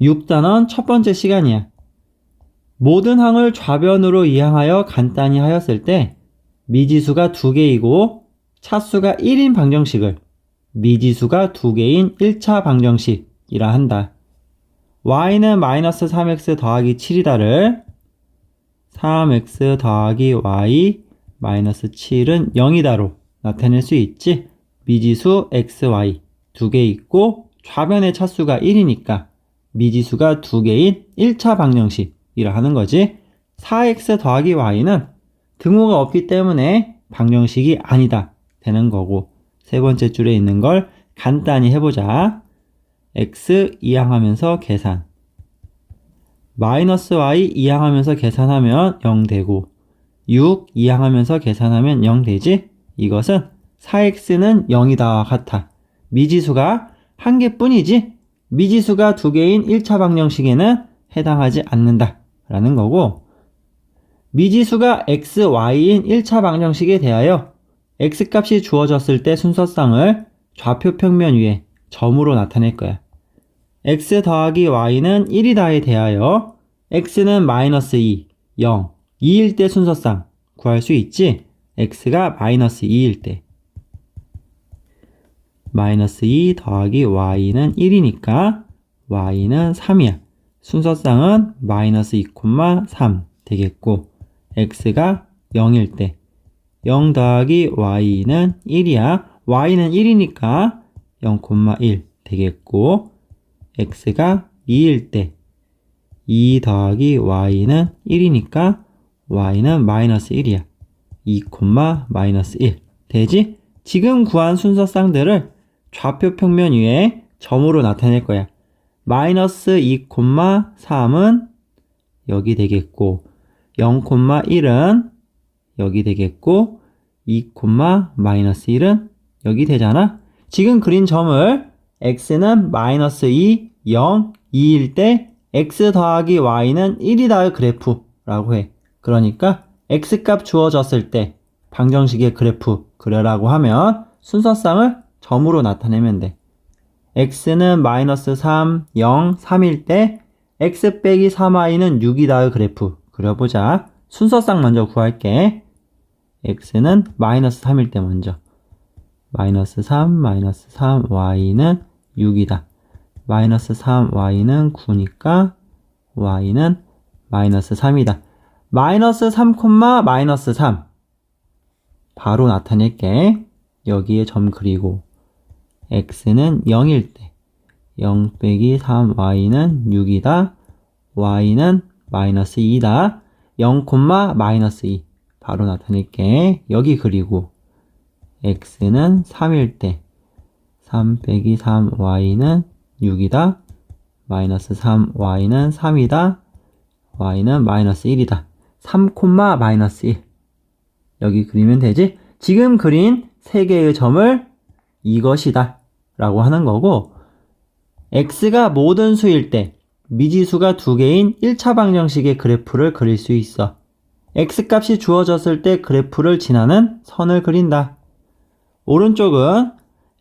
6단원 첫 번째 시간이야. 모든 항을 좌변으로 이항하여 간단히 하였을 때 미지수가 두 개이고 차수가 1인 방정식을 미지수가 두 개인 1차 방정식이라 한다. y는 마이너스 3x 더하기 7이다를 3x 더하기 y 마이너스 7은 0이다로 나타낼 수 있지. 미지수 x, y 두 개 있고 좌변의 차수가 1이니까 미지수가 두 개인 1차 방정식이라 하는 거지. 4x 더하기 y는 등호가 없기 때문에 방정식이 아니다 되는 거고 세 번째 줄에 있는 걸 간단히 해보자. x 이항하면서 계산 마이너스 y 이항하면서 계산하면 0 되고 6 이항하면서 계산하면 0 되지? 이것은 4x는 0이다 같아. 미지수가 한 개뿐이지 미지수가 두 개인 1차 방정식에는 해당하지 않는다 라는 거고 미지수가 x, y인 1차 방정식에 대하여 x값이 주어졌을 때 순서쌍을 좌표 평면 위에 점으로 나타낼 거야. x 더하기 y는 1이다에 대하여 x는 마이너스 2, 0, 2일 때 순서쌍 구할 수 있지? x가 마이너스 2일 때 마이너스 2 더하기 y는 1이니까 y는 3이야. 순서쌍은 마이너스 2,3 되겠고 x가 0일 때 0 더하기 y는 1이야. y는 1이니까 0,1 되겠고 x가 2일 때 2 더하기 y는 1이니까 y는 마이너스 1이야. 2, 마이너스 1 되지? 지금 구한 순서쌍들을 좌표 평면 위에 점으로 나타낼 거야. 마이너스 2, 3은 여기 되겠고 0, 1은 여기 되겠고 2, 마이너스 1은 여기 되잖아. 지금 그린 점을 x는 마이너스 2, 0, 2일 때 x 더하기 y는 1이다의 그래프라고 해. 그러니까 x값 주어졌을 때 방정식의 그래프 그려라고 하면 순서쌍을 점으로 나타내면 돼. x는 마이너스 3, 0, 3일 때 x 빼기 3y는 6이다의 그래프 그려보자. 순서쌍 먼저 구할게. x는 마이너스 3일 때 먼저. 마이너스 3, 마이너스 3, y는 6이다. 마이너스 3, y는 9니까 y는 마이너스 3이다. 마이너스 3, 마이너스 3. 바로 나타낼게. 여기에 점 그리고 x는 0일 때 0 빼기 3y는 6이다. y는 마이너스 2다. 0, 마이너스 2 바로 나타낼게. 여기 그리고 x는 3일 때 3 빼기 3y는 6이다. 마이너스 3y는 3이다. y는 마이너스 1이다. 3, 마이너스 1 여기 그리면 되지? 지금 그린 세 개의 점을 이것이다 라고 하는 거고 x가 모든 수일 때 미지수가 두 개인 1차 방정식의 그래프를 그릴 수 있어. x값이 주어졌을 때 그래프를 지나는 선을 그린다. 오른쪽은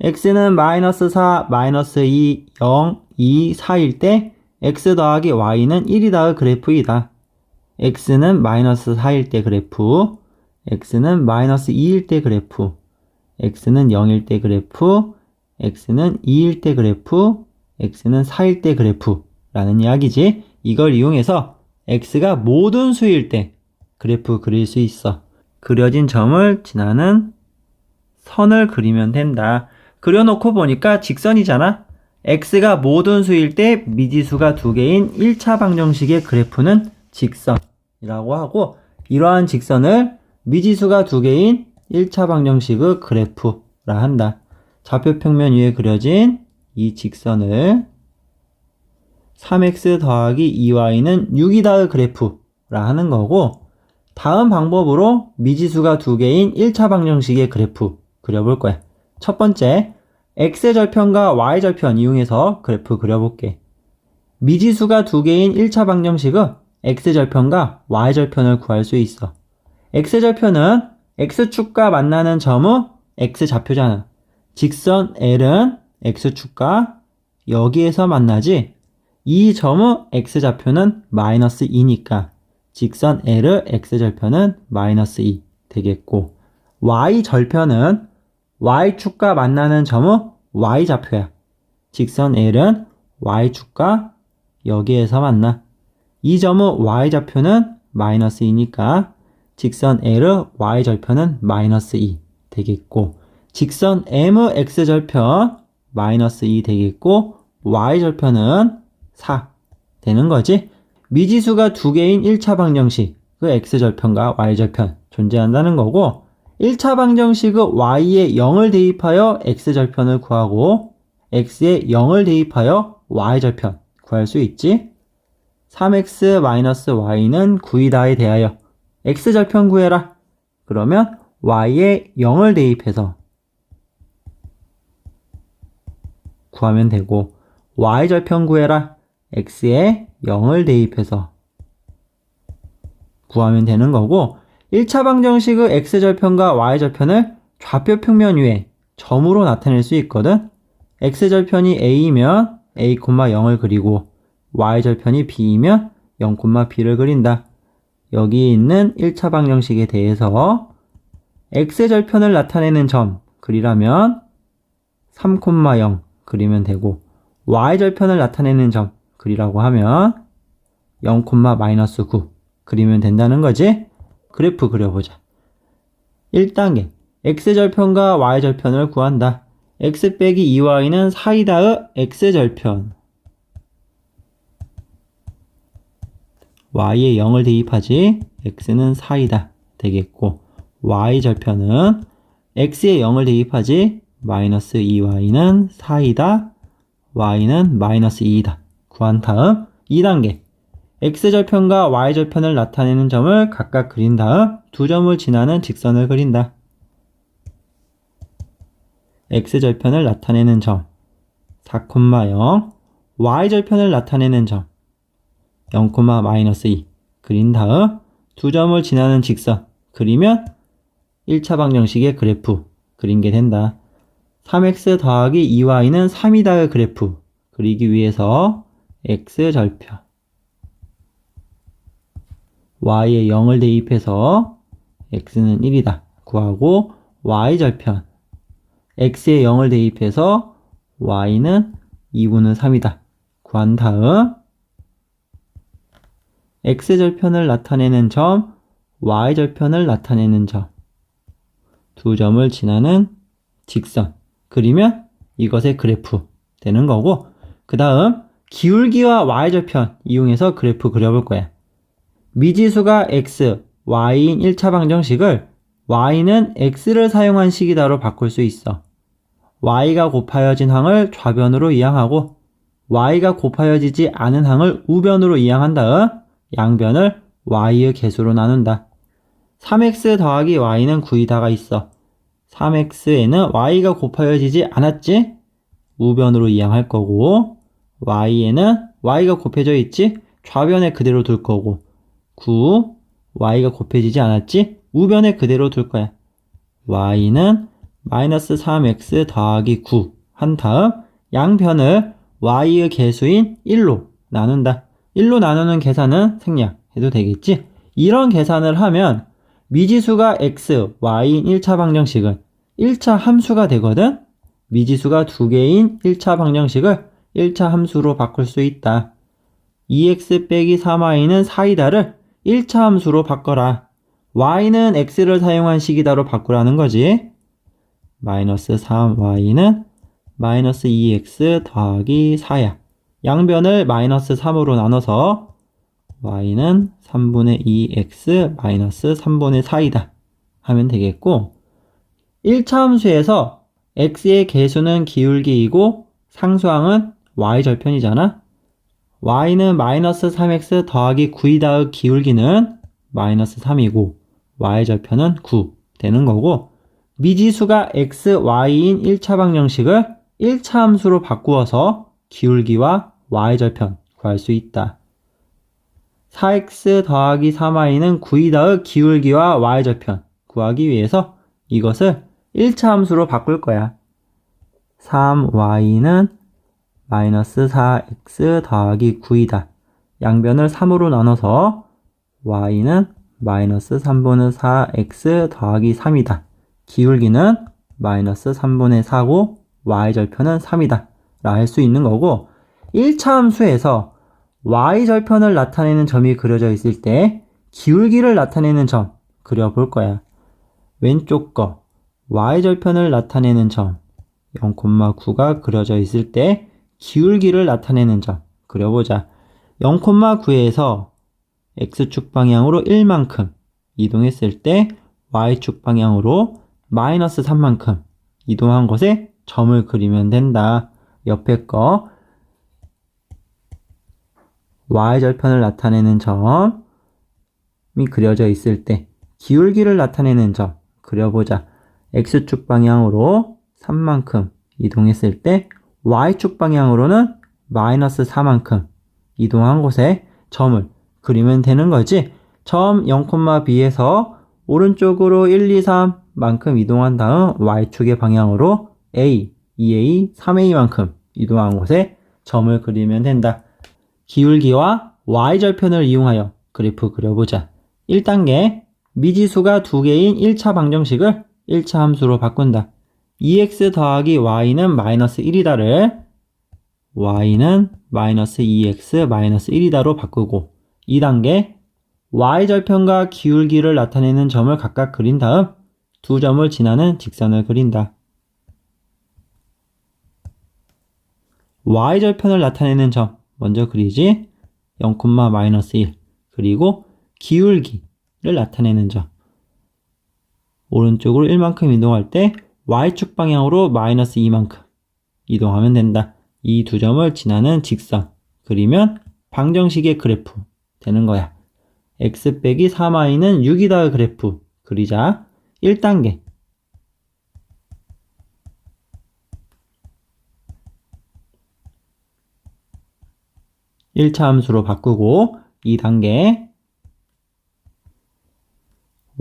x는 마이너스 4, 마이너스 2, 0, 2, 4일 때 x 더하기 y는 1이다의 그래프이다. x는 마이너스 4일 때 그래프, x는 마이너스 2일 때 그래프, x는 0일 때 그래프, x는 2일 때 그래프, x는 4일 때 그래프라는 이야기지. 이걸 이용해서 x가 모든 수일 때 그래프 그릴 수 있어. 그려진 점을 지나는 선을 그리면 된다. 그려놓고 보니까 직선이잖아. x가 모든 수일 때 미지수가 두 개인 1차 방정식의 그래프는 직선이라고 하고 이러한 직선을 미지수가 두 개인 1차 방정식의 그래프라 한다. 좌표 평면 위에 그려진 이 직선을 3x 더하기 2y는 6이다의 그래프라 하는 거고 다음 방법으로 미지수가 두 개인 1차 방정식의 그래프 그려볼 거야. 첫 번째, x절편과 y절편 이용해서 그래프 그려볼게. 미지수가 두 개인 1차 방정식은 x절편과 y절편을 구할 수 있어. x절편은 x축과 만나는 점의 x좌표잖아. 직선 L은 x축과 여기에서 만나지 이 점의 x좌표는 마이너스 2니까 직선 L의 x절편은 마이너스 2 되겠고 y절편은 y축과 만나는 점의 y좌표야. 직선 L은 y축과 여기에서 만나. 이 점의 y좌표는 마이너스 2니까 직선 L의 y절편은 마이너스 2 되겠고 직선 M의 x절편 마이너스 2 되겠고 y절편은 4 되는 거지. 미지수가 두 개인 1차 방정식 그 x절편과 y절편 존재한다는 거고 1차 방정식의 y에 0을 대입하여 x절편을 구하고 x에 0을 대입하여 y절편 구할 수 있지. 3x-y는 9이다에 대하여 x절편 구해라. 그러면 y에 0을 대입해서 구하면 되고 y절편 구해라. x에 0을 대입해서 구하면 되는 거고 1차 방정식의 x절편과 y절편을 좌표 평면 위에 점으로 나타낼 수 있거든. x절편이 a이면 a, 0을 그리고 y절편이 b이면 0, b를 그린다. 여기 있는 1차 방정식에 대해서 x절편을 나타내는 점 그리라면 3, 0 그리면 되고 y절편을 나타내는 점 그리라고 하면 0, 마이너스 9 그리면 된다는 거지. 그래프 그려보자. 1단계 x절편과 y절편을 구한다. x 빼기 2y는 사이다의 x절편 y에 0을 대입하지 x는 사이다 되겠고 y절편은 x에 0을 대입하지 마이너스 2y는 사이다. y는 마이너스 2이다. 구한 다음 2단계. x절편과 y절편을 나타내는 점을 각각 그린 다음 두 점을 지나는 직선을 그린다. x절편을 나타내는 점. 4,0 y절편을 나타내는 점. 0, 마이너스 2 그린 다음 두 점을 지나는 직선. 그리면 1차 방정식의 그래프 그린 게 된다. 3x 더하기 2y는 3이다의 그래프. 그리기 위해서 x절편. y에 0을 대입해서 x는 1이다. 구하고 y절편. x에 0을 대입해서 y는 2분의 3이다. 구한 다음 x절편을 나타내는 점 y절편을 나타내는 점. 두 점을 지나는 직선 그리면 이것의 그래프 되는 거고 그 다음 기울기와 y절편 이용해서 그래프 그려볼 거야. 미지수가 x, y인 1차 방정식을 y는 x를 사용한 식이다로 바꿀 수 있어. y가 곱하여진 항을 좌변으로 이항하고 y가 곱하여지지 않은 항을 우변으로 이항한 다음 양변을 y의 개수로 나눈다. 3x 더하기 y는 9이다가 있어. 3x에는 y가 곱하여지지 않았지? 우변으로 이항할 거고 y에는 y가 곱해져 있지? 좌변에 그대로 둘 거고 9, y가 곱해지지 않았지? 우변에 그대로 둘 거야. y는 마이너스 3x 더하기 9 한 다음 양변을 y의 개수인 1로 나눈다. 1로 나누는 계산은 생략해도 되겠지? 이런 계산을 하면 미지수가 x, y인 1차 방정식은 1차 함수가 되거든? 미지수가 두 개인 1차 방정식을 1차 함수로 바꿀 수 있다. 2x 빼기 3y는 사이다를 1차 함수로 바꿔라. y는 x를 사용한 식이다로 바꾸라는 거지. 마이너스 3y는 마이너스 2x 더하기 4야. 양변을 마이너스 3으로 나눠서 y는 3분의 2x 마이너스 3분의 4이다. 하면 되겠고 1차 함수에서 x의 개수는 기울기이고 상수항은 y절편이잖아. y는 마이너스 3x 더하기 9이다의 기울기는 마이너스 3이고 y절편은 9 되는 거고 미지수가 x, y인 1차 방정식을 1차 함수로 바꾸어서 기울기와 y절편 구할 수 있다. 4x 더하기 3y는 9이다의 기울기와 y절편 구하기 위해서 이것을 1차 함수로 바꿀 거야. 3y는 마이너스 4x 더하기 9이다. 양변을 3으로 나눠서 y는 마이너스 3분의 4x 더하기 3이다. 기울기는 마이너스 3분의 4고 y절편은 3이다. 라 할 수 있는 거고 1차 함수에서 y절편을 나타내는 점이 그려져 있을 때 기울기를 나타내는 점 그려볼 거야. 왼쪽 거 y절편을 나타내는 점 0,9가 그려져 있을 때 기울기를 나타내는 점 그려보자. 0,9에서 x축 방향으로 1만큼 이동했을 때 y축 방향으로 마이너스 3만큼 이동한 곳에 점을 그리면 된다. 옆에 거 y절편을 나타내는 점이 그려져 있을 때 기울기를 나타내는 점 그려보자. X축 방향으로 3만큼 이동했을 때 y축 방향으로는 마이너스 4만큼 이동한 곳에 점을 그리면 되는 거지. 점 0,b에서 오른쪽으로 1, 2, 3만큼 이동한 다음 y축의 방향으로 a, 2a, 3a만큼 이동한 곳에 점을 그리면 된다. 기울기와 y절편을 이용하여 그래프 그려보자. 1단계 미지수가 두 개인 1차 방정식을 1차 함수로 바꾼다. 2x 더하기 y는 마이너스 1이다를 y는 마이너스 2x 마이너스 1이다로 바꾸고 2단계 y절편과 기울기를 나타내는 점을 각각 그린 다음 두 점을 지나는 직선을 그린다. y절편을 나타내는 점 먼저 그리지 0, 마이너스 1 그리고 기울기를 나타내는 점 오른쪽으로 1만큼 이동할 때 y축 방향으로 마이너스 2만큼 이동하면 된다. 이 두 점을 지나는 직선 그리면 방정식의 그래프 되는 거야. x 빼기 3y는 6이다 그래프 그리자 1단계 1차 함수로 바꾸고 2단계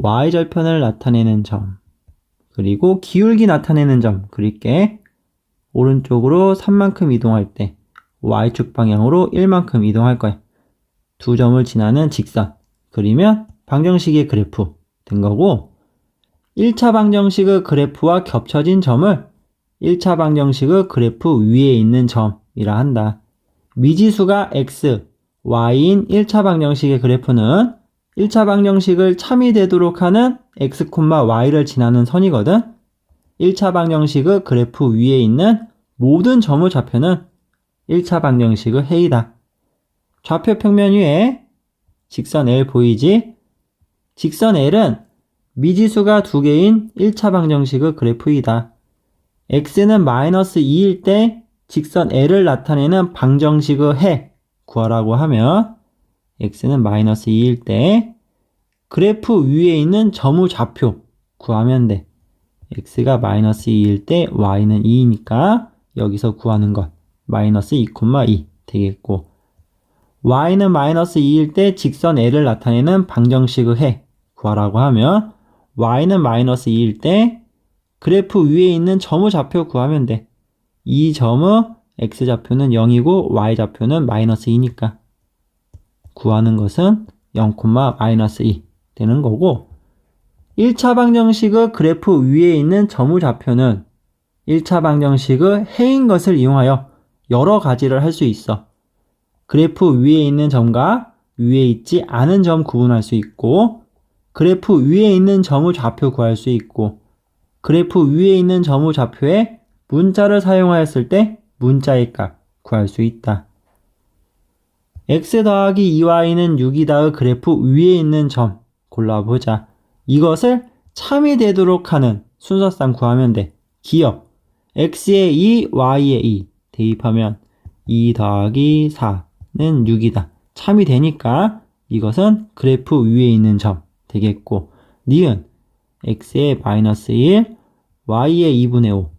y절편을 나타내는 점 그리고 기울기 나타내는 점 그릴게 오른쪽으로 3만큼 이동할 때 y축 방향으로 1만큼 이동할 거야. 두 점을 지나는 직선 그리면 방정식의 그래프 된 거고 1차 방정식의 그래프와 겹쳐진 점을 1차 방정식의 그래프 위에 있는 점이라 한다. 미지수가 x, y인 1차 방정식의 그래프는 1차 방정식을 참이 되도록 하는 x, y를 지나는 선이거든. 1차 방정식의 그래프 위에 있는 모든 점의 좌표는 1차 방정식의 해이다. 좌표 평면 위에 직선 L 보이지? 직선 L은 미지수가 두 개인 1차 방정식의 그래프이다. x는 마이너스 2일 때 직선 L을 나타내는 방정식의 해 구하라고 하면 x는 마이너스 2일 때 그래프 위에 있는 점의 좌표 구하면 돼. x가 마이너스 2일 때 y는 2이니까 여기서 구하는 것 마이너스 2,2 되겠고 y는 마이너스 2일 때 직선 L을 나타내는 방정식의 해 구하라고 하면 y는 마이너스 2일 때 그래프 위에 있는 점의 좌표 구하면 돼. 이 점의 x좌표는 0이고 y좌표는 마이너스 2니까 구하는 것은 0, 마이너스 2 되는 거고 1차 방정식의 그래프 위에 있는 점의 좌표는 1차 방정식의 해인 것을 이용하여 여러 가지를 할 수 있어. 그래프 위에 있는 점과 위에 있지 않은 점 구분할 수 있고 그래프 위에 있는 점의 좌표 구할 수 있고 그래프 위에 있는 점의 좌표에 문자를 사용하였을 때 문자의 값 구할 수 있다. X 더하기 2y는 6이다의 그래프 위에 있는 점 골라보자. 이것을 참이 되도록 하는 순서상 구하면 돼. 기억. x에 2, y에 2 대입하면 2 더하기 4는 6이다. 참이 되니까 이것은 그래프 위에 있는 점 되겠고 니은 x에 마이너스 1, y에 2분의 5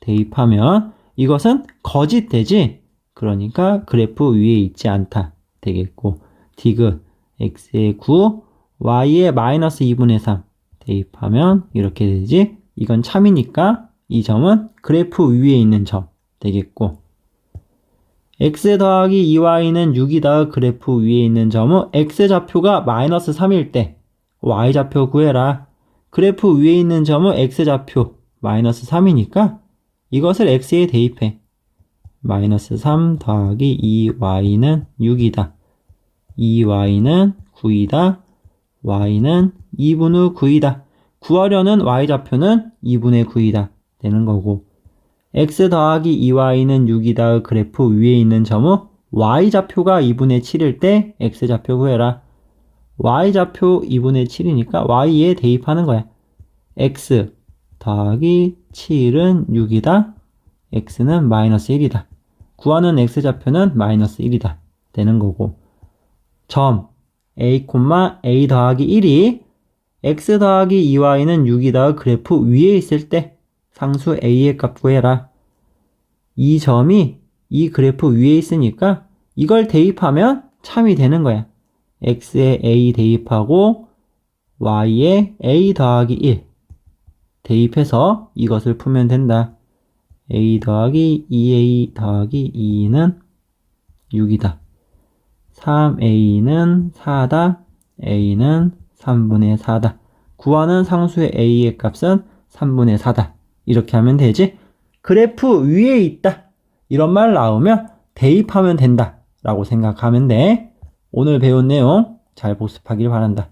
대입하면 이것은 거짓 되지? 그러니까 그래프 위에 있지 않다 되겠고 디귿 x에 9, y에 마이너스 2분의 3 대입하면 이렇게 되지? 이건 참이니까 이 점은 그래프 위에 있는 점 되겠고 x 더하기 2y는 6이다 그래프 위에 있는 점은 x좌표가 마이너스 3일 때 y좌표 구해라. 그래프 위에 있는 점은 x좌표 마이너스 3이니까 이것을 x에 대입해. 마이너스 3 더하기 2y는 6이다. 2y는 9이다. y는 2분 후 9이다. 구하려는 y좌표는 2분의 9이다. 되는 거고 x 더하기 2y는 6이다. 그래프 위에 있는 점은 y좌표가 2분의 7일 때 x좌표 구해라. y좌표 2분의 7이니까 y에 대입하는 거야. x 더하기 7은 6이다. x는 마이너스 1이다. 구하는 x좌표는 마이너스 1이다. 되는 거고 점 a, a 더하기 1이 x 더하기 2y는 6이다. 그래프 위에 있을 때 상수 a의 값 구해라. 이 점이 이 그래프 위에 있으니까 이걸 대입하면 참이 되는 거야. x에 a 대입하고 y에 a 더하기 1 대입해서 이것을 풀면 된다. A 더하기 2a 더하기 2는 6이다. 3a는 4다. a는 3분의 4다. 구하는 상수의 a의 값은 3분의 4다. 이렇게 하면 되지. 그래프 위에 있다. 이런 말 나오면 대입하면 된다. 라고 생각하면 돼. 오늘 배운 내용 잘 복습하길 바란다.